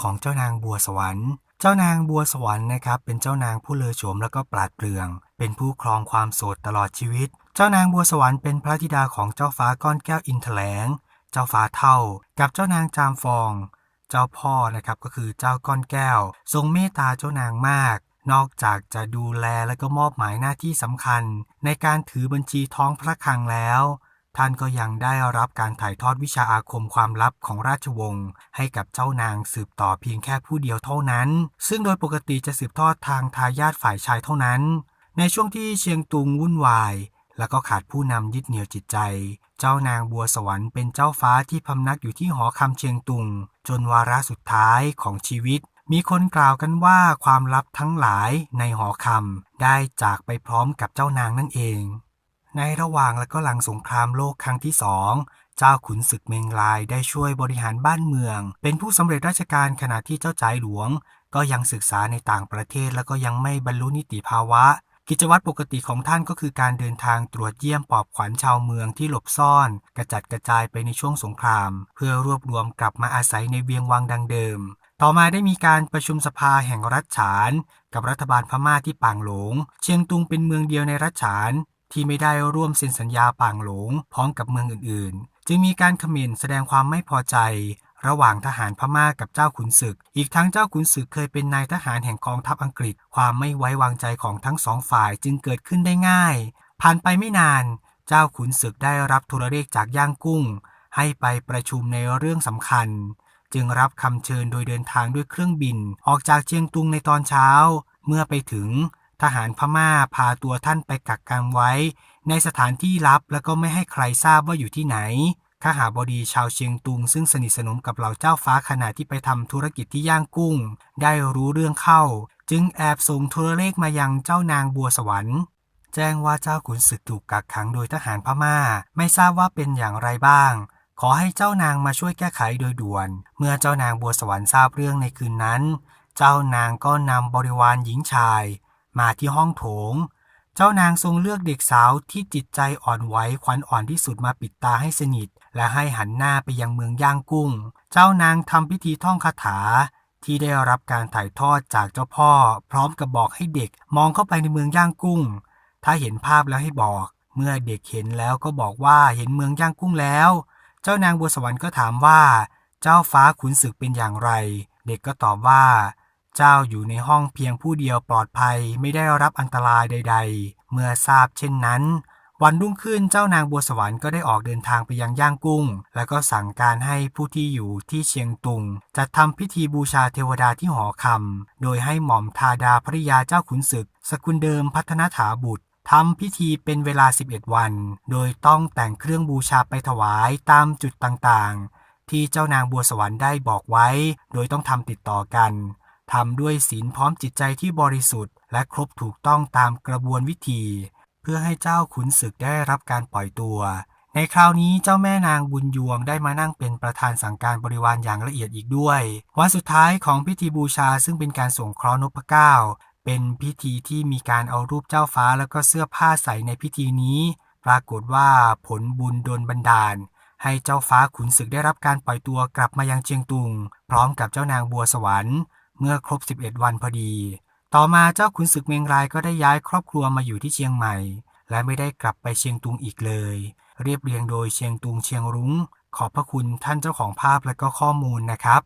ของเจ้านางบัวสวรรค์ เจ้านางบัวสวรรค์นะครับ เป็นเจ้านางผู้เลอโฉมแล้วก็ปราดเปรื่อง เป็นผู้ครองความโสดตลอดชีวิต เจ้านางบัวสวรรค์เป็นพระธิดาของเจ้าฟ้าก้อนแก้วอินทแถลงเจ้าฟ้าเท่า กับเจ้านางจามฟอง เจ้าพ่อนะครับก็คือเจ้าก้อนแก้ว ทรงเมตตาเจ้านางมากนอกจากจะดูแลและก็มอบหมายหน้าที่สำคัญ ในการถือบัญชีท้องพระคลังแล้ว ท่านก็ยังได้รับการถ่ายทอดวิชาอาคมความลับของราชวงศ์ให้กับเจ้านางสืบต่อเพียงแค่ผู้เดียวเท่านั้น ซึ่งโดยปกติจะสืบทอดทางทายาทฝ่ายชายเท่านั้น ในช่วงที่เชียงตุงวุ่นวาย แล้วก็ขาดผู้นำยึดเหนี่ยวจิตใจ เจ้านางบัวสวรรค์เป็นเจ้าฟ้าที่พำนักอยู่ที่หอคำเชียงตุง จนวาระสุดท้ายของชีวิตมีคนกล่าวกันว่าความลับทั้งหลายในหอคำได้จากไปพร้อมกับเจ้านางนั่นเอง ในระหว่างและก็หลังสงครามโลกครั้งที่สองเจ้าขุนศึกเมงลายได้ช่วยบริหารบ้านเมือง เป็นผู้สำเร็จราชการขณะที่เจ้าจ่ายหลวง ก็ยังศึกษาในต่างประเทศแล้วก็ยังไม่บรรลุนิติภาวะ กิจวัตรปกติของท่านก็คือการเดินทางตรวจเยี่ยมปอบขวัญชาวเมืองที่หลบซ่อน กระจัดกระจายไปในช่วงสงคราม เพื่อรวบรวมกลับมาอาศัยในเวียงวังดังเดิม ต่อมาได้มีการประชุมสภาแห่งรัฐฉาน กับรัฐบาลพม่าที่ปางหลง เชียงตุงเป็นเมืองเดียวในรัฐฉาน ที่ไม่ได้ร่วมเซ็นสัญญาปางหลงพร้อมกับเมืองอื่นๆ จึงมีการเขม่นแสดงความไม่พอใจ ระหว่างทหารพม่ากับเจ้าขุนศึก อีกทั้งเจ้าขุนศึกเคยเป็นนายทหารแห่งกองทัพอังกฤษ ความไม่ไว้วางใจของทั้งสองฝ่ายจึงเกิดขึ้นได้ง่าย ผ่านไปไม่นาน เจ้าขุนศึกได้รับโทรเลขจากย่างกุ้ง ให้ไปประชุมในเรื่องสำคัญ จึงรับคำเชิญโดยเดินทางด้วยเครื่องบิน ออกจากเชียงตุงในตอนเช้า เมื่อไปถึง ทหารพม่าพาตัวท่านไปกักกันไว้ ในสถานที่ลับแล้วก็ไม่ให้ใครทราบว่าอยู่ที่ไหนข้าหาบดีชาวเชียงตุง ซึ่งสนิทสนมกับเหล่าเจ้าฟ้าขณะที่ไปทำธุรกิจที่ย่างกุ้ง ได้รู้เรื่องเข้า จึงแอบส่งโทรเลขมายังเจ้านางบัวสวรรค์ แจ้งว่าเจ้าขุนศึกถูกกักขังโดยทหารพม่า ไม่ทราบว่าเป็นอย่างไรบ้าง ขอให้เจ้านางมาช่วยแก้ไขโดยด่วน เมื่อเจ้านางบัวสวรรค์ทราบเรื่องในคืนนั้น เจ้านางก็นำบริวารหญิงชาย มาที่ห้องโถง เจ้านางทรงเลือกเด็กสาวที่จิตใจอ่อนไหวขวัญอ่อนที่สุดมาปิดตาให้สนิท และให้หันหน้าไปยังเมืองย่างกุ้ง เจ้านางทำพิธีท่องคาถาที่ได้รับการถ่ายทอดจากเจ้าพ่อ พร้อมกับบอกให้เด็กมองเข้าไปในเมืองย่างกุ้ง ถ้าเห็นภาพแล้วให้บอก เมื่อเด็กเห็นแล้วก็บอกว่าเห็นเมืองย่างกุ้งแล้ว เจ้านางบัวสวรรค์ก็ถามว่า เจ้าฟ้าขุนศึกเป็นอย่างไร เด็กก็ตอบว่า เจ้าอยู่ในห้องเพียงผู้เดียวปลอดภัยไม่ได้รับอันตรายใด ๆ เมื่อทราบเช่นนั้น วันรุ่งขึ้นเจ้านางบัวสวรรค์ก็ได้ออกเดินทางไปยังย่างกุ้ง แล้วก็สั่งการให้ผู้ที่อยู่ที่เชียงตุงจัดทำพิธีบูชาเทวดาที่หอคำโดยให้หม่อมทาดาภริยาเจ้าขุนศึก สกุลเดิมพัฒนาถาบุตรทำพิธีเป็นเวลา 11 วัน โดยต้องแต่งเครื่องบูชาไปถวายตามจุดต่างๆ ที่เจ้านางบัวสวรรค์ได้บอกไว้ โดยต้องทำติดต่อกัน ทำด้วยศีลพร้อมจิตใจที่บริสุทธิ์ และครบถูกต้องตามกระบวนวิธี เพื่อให้เจ้าขุนศึกได้รับการปล่อยตัว ในคราวนี้เจ้าแม่นางบุญยวงได้มานั่งเป็นประธานสั่งการบริวารอย่างละเอียดอีกด้วย วันสุดท้ายของพิธีบูชาซึ่งเป็นการส่งเคราะห์นพเก้าเป็นพิธีที่มีการเอารูปเจ้าฟ้าแล้วก็เสื้อผ้าใส่ในพิธีนี้ ปรากฏว่าผลบุญโดลบันดาล ให้เจ้าฟ้าขุนศึกได้รับการปล่อยตัวกลับมายังเชียงตุง พร้อมกับเจ้านางบัวสวรรค์ เมื่อครบ 11 วันพอดี ต่อมาเจ้าขุนศึกเมงรายก็ได้ย้ายครอบครัวมาอยู่ที่เชียงใหม่ และไม่ได้กลับไปเชียงตุงอีกเลย เรียบเรียงโดยเชียงตุงเชียงรุง้ง ขอบพระคุณท่านเจ้าของภาพและก็ข้อมูลนะครับ